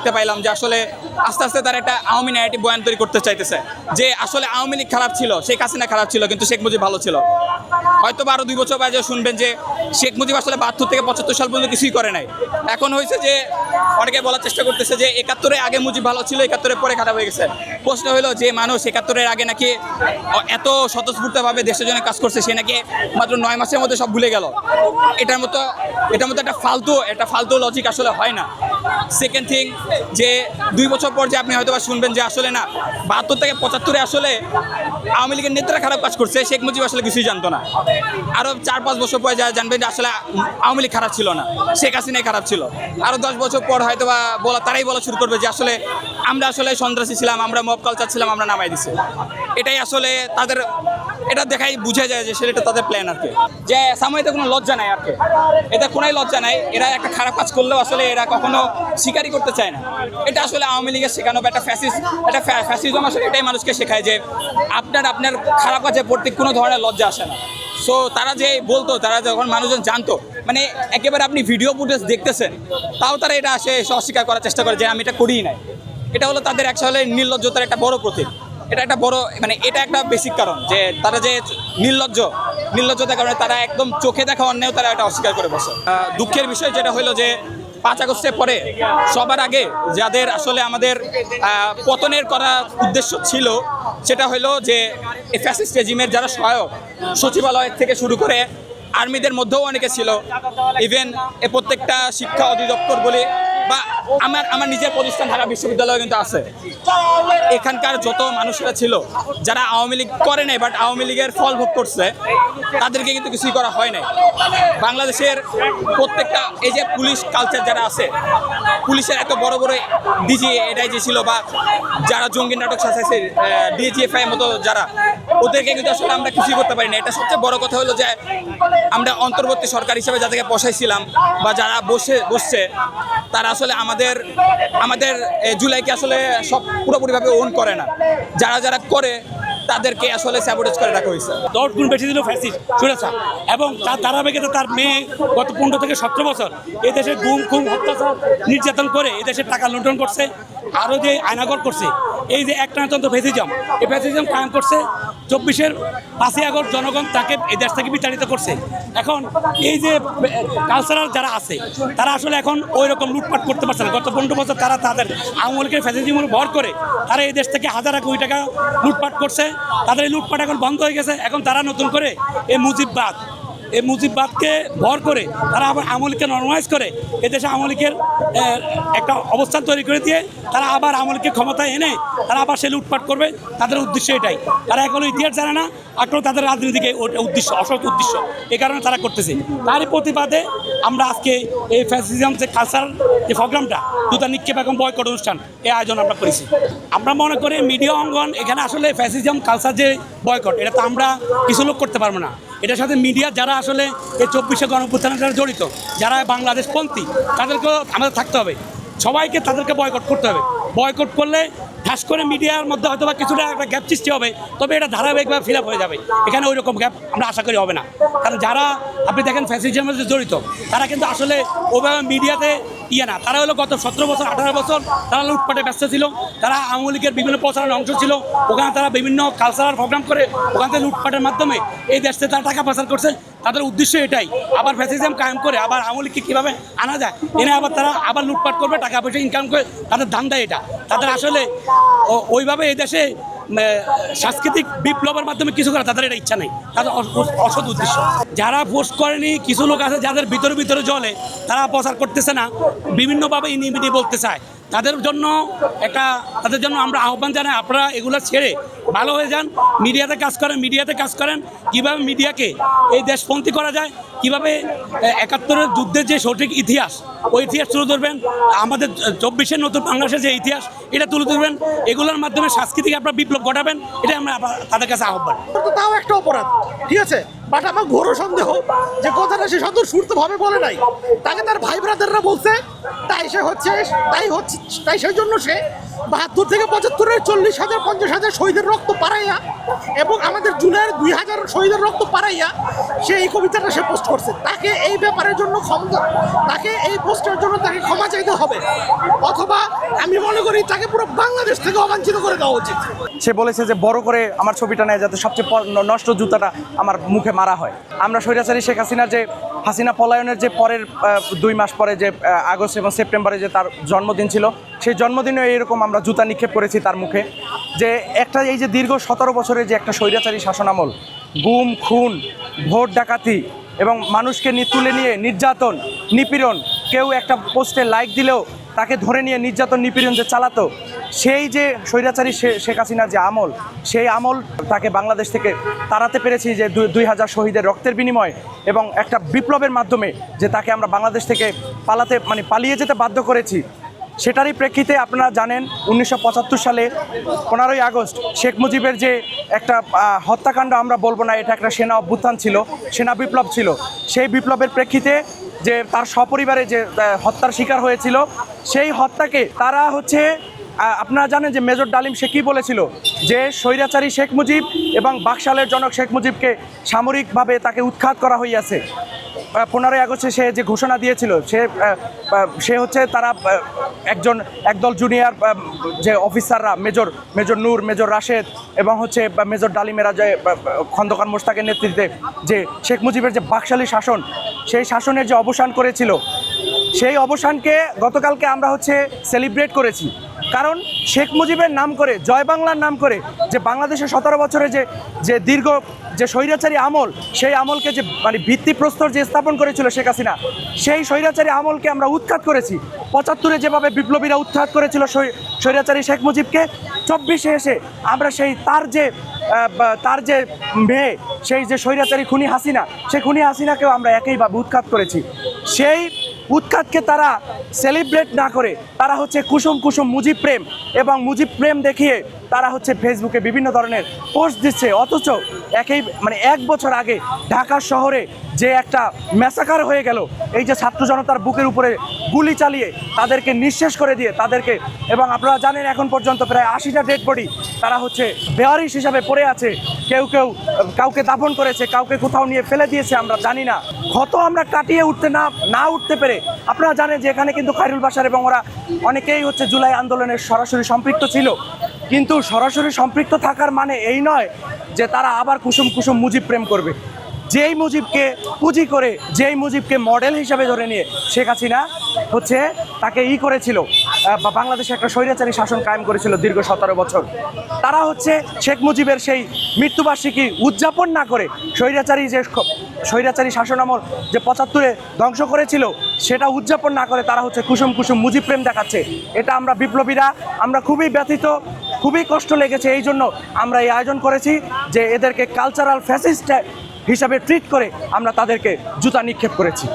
দেখতে পাইলাম যে আসলে আস্তে আস্তে তারা একটা আওয়ামী ন্যারেটিভ বয়ান তৈরি করতে চাইতেছে। যে আসলে আওয়ামী লীগ খারাপ ছিল, শেখ হাসিনা খারাপ ছিল, কিন্তু শেখ মুজিব ভালো ছিল। হয়তো বা আরও দুই বছর বাজে শুনবেন যে শেখ মুজিব আসলে বাহাত্তর থেকে পঁচাত্তর সাল পর্যন্ত কিছুই করে নাই। এখন হয়েছে যে অনেকে বলার চেষ্টা করতেছে যে একাত্তরে আগে মুজিব ভালো ছিল একাত্তরের পরে খারাপ হয়ে গেছে। প্রশ্ন হলো যে মানুষ একাত্তরের আগে নাকি এত স্বতঃস্ফূর্তভাবে দেশের জন্য কাজ করছে, সে নাকি মাত্র নয় মাসের মধ্যে সব ভুলে গেল? এটার মতো এটার মতো একটা ফালতু একটা ফালতু লজিক আসলে হয় না। সেকেন্ড থিং যে দুই বছর পর যে আপনি হয়তো বা শুনবেন যে আসলে না, বাহাত্তর থেকে পঁচাত্তরে আসলে আওয়ামী লীগের নেতারা খারাপ কাজ করছে, শেখ মুজিব আসলে কিছুই জানতো না। আরও চার পাঁচ বছর পরে যারা জানবেন যে আসলে আওয়ামী লীগ খারাপ ছিল না, শেখ হাসিনাই খারাপ ছিল। আরও দশ বছর পর হয়তো বা বলা, তারাই বলা শুরু করবে যে আসলে আমরা আসলে সন্ত্রাসী ছিলাম, আমরা মব কালচার ছিলাম, আমরা নামাই দিছি। এটাই আসলে তাদের এটা দেখাই বুঝা যায় যে সেটা তাদের প্ল্যান আর কি। যে সাময়িতে কোনো লজ্জা নাই আর কি। এতে কোনোই লজ্জা নাই। এরা একটা খারাপ কাজ করলেও আসলে এরা কখনো স্বীকারই করতে চায় না। এটা আসলে আওয়ামী লীগের শেখানো বা একটা ফ্যাসিস একটা ফ্যাসিজম আসলে এটাই মানুষকে শেখায় যে আপনার আপনার খারাপ কাজে প্রতি কোনো ধরনের লজ্জা আসে না। সো তারা যে বলতো, তারা যখন মানুষজন জানতো মানে একেবারে আপনি ভিডিও ফুটেজ দেখতেছেন, তাও তারা এটা আসে অস্বীকার করার চেষ্টা করে যে আমি এটা করিই নাই। এটা হলো তাদের অ্যাকচুয়ালি নির্লজ্জতার একটা বড় প্রতীক। এটা একটা বড় মানে এটা একটা বেসিক কারণ যে তারা যে নির্লজ্জ, নির্লজ্জতার কারণে তারা একদম চোখে দেখা অন্যেও তারা এটা অস্বীকার করে বসে। দুঃখের বিষয় যেটা হলো যে পাঁচ আগস্টের পরে সবার আগে যাদের আসলে আমাদের পতনের করা উদ্দেশ্য ছিল, সেটা হলো যে ফ্যাসিস্ট রেজিমের যারা সহায়ক, সচিবালয় থেকে শুরু করে আর্মিদের মধ্যেও অনেকে ছিল। ইভেন এ প্রত্যেকটা শিক্ষা অধিদপ্তর বলে বা আমার আমার নিজের প্রতিষ্ঠান ঢাকা বিশ্ববিদ্যালয় কিন্তু আছে। এখানকার যত মানুষরা ছিল, যারা আওয়ামী লীগ করে নাই বাট আওয়ামী লীগের ফল ভোগ করছে, তাদেরকে কিন্তু কিছুই করা হয় নাই। বাংলাদেশের প্রত্যেকটা, এই যে পুলিশ কালচার যারা আছে, পুলিশের এত বড় বড় ডিজি এটাই যে ছিল বা যারা জঙ্গি নাটক সাজাইছে ডিজিএফআই মতো যারা, ওদেরকে কিন্তু আসলে আমরা কিছুই করতে পারি না এটা সবচেয়ে বড় কথা হলো যে, আমরা অন্তর্বর্তী সরকার হিসেবে যাদেরকে বসাইছিলাম বা যারা বসে, বসছে তারা আসলে আমাদের আমাদের জুলাইকে আসলে সব পুরোপুরিভাবে ওন করে না। যারা যারা করে, তাদেরকে আসলে স্যাবোটেজ করে রাখা হয়েছে। দশ গুণ বেশি দিল ফ্যাসিস সুরেশা এবং তার ধারাবাহিকতা, তার মেয়ে গত পনেরো থেকে সতেরো বছর, এই দেশে গুম খুম অত্যাচার নির্যাতন করে এই দেশের টাকা লুণ্ঠন করছে, আরও যে আয়নাগর করছে, এই যে একটানাতন্ত্র ফ্যাসিজম এই ফ্যাসিজম কায়েম করছে চব্বিশের পাঁচই আগস্ট জনগণ তাকে এই দেশ থেকে বিতাড়িত করছে। এখন এই যে কালচারাল যারা আছে, তারা আসলে এখন ওই রকম লুটপাট করতে পারছে না। গত পনেরো বছর তারা তাদের লীগের ফ্যাসিজমের ভর করে তারা এই দেশ থেকে হাজার কোটি টাকা লুটপাট করছে। তাদের এই লুটপাট এখন বন্ধ হয়ে গেছে। এখন তারা নতুন করে এই মুজিববাদ এই মুজিববাদকে ভর করে তারা আবার আমলিকে নর্মালাইজ করে। এদেশে আমলিকের একটা অবস্থান তৈরি করে দিয়ে তারা আবার আমলিকে ক্ষমতায় এনে তারা আবার সে লুটপাট করবে। তাদের উদ্দেশ্য এটাই। তারা এখনও ইতিহাস জানে না এখনও তাদের রাজনীতিকে উদ্দেশ্য, অসৎ উদ্দেশ্য। এই কারণে তারা করতেছে। তারই প্রতিবাদে আমরা আজকে এই ফ্যাসিজম যে কালচার যে প্রোগ্রামটা, দুটা নিক্ষেপ এবং বয়কট অনুষ্ঠান এই আয়োজন আমরা করেছি। আমরা মনে করি মিডিয়া অঙ্গন এখানে আসলে ফ্যাসিজম কালচার যে বয়কট এটা তো আমরা কিছু লোক করতে পারব না। এটার সাথে মিডিয়া যারা আসলে এই চব্বিশে গণপ্রত্যানের সাথে জড়িত, যারা বাংলাদেশপন্থী তাদেরকেও আমাদের থাকতে হবে। সবাইকে তাদেরকে বয়কট করতে হবে। বয়কট করলে ঠাস করে মিডিয়ার মধ্যে হয়তো বা কিছুটা একটা গ্যাপ সৃষ্টি হবে, তবে এটা ধারাবাহিকভাবে ফিল আপ হয়ে যাবে। এখানে ওই রকম গ্যাপ আমরা আশা করি হবে না। কারণ যারা, আপনি দেখেন ফ্যাসিজমের সাথে জড়িত, তারা কিন্তু আসলে ওভাবে মিডিয়াতে ইয়ে না। তারা হলো গত সতেরো বছর, আঠারো বছর তারা লুটপাটে ব্যস্ত ছিল। তারা আওয়ামী লীগের বিভিন্ন প্রচারের অংশ ছিল। ওখানে তারা বিভিন্ন কালচারাল প্রোগ্রাম করে, ওখান থেকে লুটপাটের মাধ্যমে এই দেশ তারা টাকা পাচার করছে, তাদের উদ্দেশ্য এটাই। আবার ফ্যাসিজম কায়েম করে আবার আওয়ামী লীগকে কীভাবে আনা যায়? এনে আবার তারা আবার লুটপাট করবে, টাকা পয়সা ইনকাম করে, তাদের ধান্দা এটা। তাদের আসলে ওইভাবে এই দেশে সাংস্কৃতিক বিপ্লবের মাধ্যমে কিছু করা, তাদের এটা ইচ্ছা নেই। তাদের অস- অস- অসৎ উদ্দেশ্য। যারা পোস্ট করেনি, কিছু লোক আছে যাদের ভিতরে ভিতরে জলে, তারা প্রচার করতেছে না, বিভিন্নভাবে ইনিমিটি বলতে চায়। তাদের জন্য একটা, তাদের জন্য আমরা আহ্বান জানাই, আপনারা এগুলো ছেড়ে ভালো হয়ে যান, মিডিয়াতে কাজ করেন, মিডিয়াতে কাজ করেন। কীভাবে মিডিয়াকে এই দেশপন্থী করা যায় কীভাবে একাত্তরের যুদ্ধের যে সঠিক ইতিহাস, ওই ইতিহাস তুলে ধরবেন। আমাদের চব্বিশের নতুন বাংলাদেশের যে ইতিহাস, এটা তুলে ধরবেন। এগুলোর মাধ্যমে সাংস্কৃতিক আপনার বিপ্লব ঘটাবেন এটা আমরা তাদের কাছে আহ্বান। তাও একটা অপরাধ, ঠিক আছে? বাট আমার ঘোর সন্দেহ যে কথাটা সে স্বতঃস্ফূর্ত ভাবে বলে নাই। তাকে তার ভাই ব্রাদাররা বলছে, তাই সে হচ্ছে, তাই হচ্ছে, তাই সেই জন্য সে বাহাত্তর থেকে পঁচাত্তরের চল্লিশ হাজার, পঞ্চাশ হাজার শহীদের রক্ত পাড়াইয়া এবং আমাদের জুলাইয়ের দুই হাজার শহীদের রক্ত পাড়াইয়া সে এই কবিতাটা সে পোস্ট করছে। তাকে এই ব্যাপারের জন্য ক্ষমতা তাকে এই পোস্টের জন্য তাকে ক্ষমা চাইতে হবে। অথবা আমি মনে করি তাকে পুরো বাংলাদেশ থেকে অবাঞ্ছিত করে দেওয়া উচিত। সে বলেছে যে বড় করে আমার ছবিটা নেয় যাতে সবচেয়ে নষ্ট জুতাটা আমার মুখে মারা হয়। আমরা স্বৈরাচারী শেখ হাসিনার যে হাসিনা পলায়নের যে পরের দুই মাস পরে যে আগস্ট এবং সেপ্টেম্বরে যে তার জন্মদিন ছিল সেই জন্মদিনেও এরকম আমরা জুতা নিক্ষেপ করেছি তার মুখে। যে একটা এই যে দীর্ঘ সতেরো বছরের যে একটা স্বৈরাচারী শাসনামল, গুম, খুন, ভোট ডাকাতি এবং মানুষকে তুলে নিয়ে নির্যাতন, নিপীড়ন, কেউ একটা পোস্টে লাইক দিলেও তাকে ধরে নিয়ে নির্যাতন, নিপীড়ন যে চালাতো, সেই যে স্বৈরাচারী শেখ হাসিনার যে আমল, সেই আমল তাকে বাংলাদেশ থেকে তাড়াতে পেরেছি যে দুই হাজার শহীদের রক্তের বিনিময় এবং একটা বিপ্লবের মাধ্যমে যে তাকে আমরা বাংলাদেশ থেকে পালাতে মানে পালিয়ে যেতে বাধ্য করেছি। সেটারই প্রেক্ষিতে আপনারা জানেন উনিশশো পঁচাত্তর সালে পনেরোই আগস্ট শেখ মুজিবের যে একটা হত্যাকাণ্ড আমরা বলব না, এটা একটা সেনা অভ্যুত্থান ছিল, সেনা বিপ্লব ছিল। সেই বিপ্লবের প্রেক্ষিতে যে তার সপরিবারে যে হত্যার শিকার হয়েছিল, সেই হত্যাকে তারা হচ্ছে আপনারা জানেন যে মেজর ডালিম সে কী বলেছিল? যে স্বৈরাচারী শেখ মুজিব এবং বাকশালের জনক শেখ মুজিবকে সামরিকভাবে তাকে উৎখাত করা হইয়াছে। পনেরোই আগস্টে সে যে ঘোষণা দিয়েছিল, সে সে হচ্ছে তারা একজন, একদল জুনিয়র যে অফিসাররা major major Noor major Rashed এবং হচ্ছে মেজর ডালিমেরা যে খন্দকার মোস্তাকের নেতৃত্বে যে শেখ মুজিবের যে বাকশালী শাসন, সেই শাসনের যে অবসান করেছিল, সেই অবসানকে গতকালকে আমরা হচ্ছে সেলিব্রেট করেছি। কারণ শেখ মুজিবের নাম করে, জয় বাংলার নাম করে, যে বাংলাদেশের সতেরো বছরে যে যে দীর্ঘ যে স্বৈরাচারী আমল, সেই আমলকে যে মানে ভিত্তিপ্রস্তর যে স্থাপন করেছিল শেখ হাসিনা, সেই স্বৈরাচারী আমলকে আমরা উৎখাত করেছি। পঁচাত্তরে যেভাবে বিপ্লবীরা উৎখাত করেছিল স্বৈ- স্বৈরাচারী শেখ মুজিবকে, চব্বিশে এসে আমরা সেই তার যে তার যে মেয়ে, সেই যে স্বৈরাচারী খুনি হাসিনা, সেই খুনি হাসিনাকেও আমরা একইভাবে উৎখাত করেছি। সেই উৎখাতকে তারা সেলিব্রেট না করে, তারা হচ্ছে কুসুম কুসুম মুজিব প্রেম এবং মুজিব প্রেম দেখিয়ে তারা হচ্ছে ফেসবুকে বিভিন্ন ধরনের পোস্ট দিচ্ছে। অথচ একই মানে এক বছর আগে ঢাকা শহরে যে একটা ম্যাসাকার হয়ে গেল, এই যে ছাত্র জনতার বুকের উপরে গুলি চালিয়ে তাদেরকে নিঃশেষ করে দিয়ে তাদেরকে, এবং আপনারা জানেন এখন পর্যন্ত প্রায় আশিটা ডেড বডি তারা হচ্ছে বেয়ারিশ হিসাবে পড়ে আছে। কেউ কেউ কাউকে দাফন করেছে, কাউকে কোথাও নিয়ে ফেলে দিয়েছে, আমরা জানি না। ক্ষত আমরা কাটিয়ে উঠতে না না উঠতে পেরে আপনারা জানেন যে এখানে কিন্তু খাইরুল বাসার এবং ওরা অনেকেই হচ্ছে জুলাই আন্দোলনের সরাসরি সম্পৃক্ত ছিল। কিন্তু সরাসরি সম্পৃক্ত থাকার মানে এই নয় যে তারা আবার কুসুম কুসুম মুজিব প্রেম করবে। যেই মুজিবকে পুঁজি করে, যেই মুজিবকে মডেল হিসাবে ধরে নিয়ে শেখ হাসিনা হচ্ছে তাকে ই করেছিল বাংলাদেশে একটা স্বৈরাচারী শাসন কায়েম করেছিল দীর্ঘ সতেরো বছর। তারা হচ্ছে শেখ মুজিবের সেই মৃত্যুবার্ষিকী উদযাপন না করে স্বৈরাচারী যে স্বৈরাচারী শাসন আমল যে পঁচাত্তরে ধ্বংস করেছিল, সেটা উদযাপন না করে তারা হচ্ছে কুসুম কুসুম মুজিব প্রেম দেখাচ্ছে। এটা আমরা বিপ্লবীরা, আমরা খুবই ব্যথিত, খুবই কষ্ট লেগেছে। এই জন্য আমরা এই আয়োজন করেছি যে এদেরকে কালচারাল ফ্যাসিস্ট হিসাবে ট্রিট করে আমরা তাদেরকে জুতা নিক্ষেপ করেছি।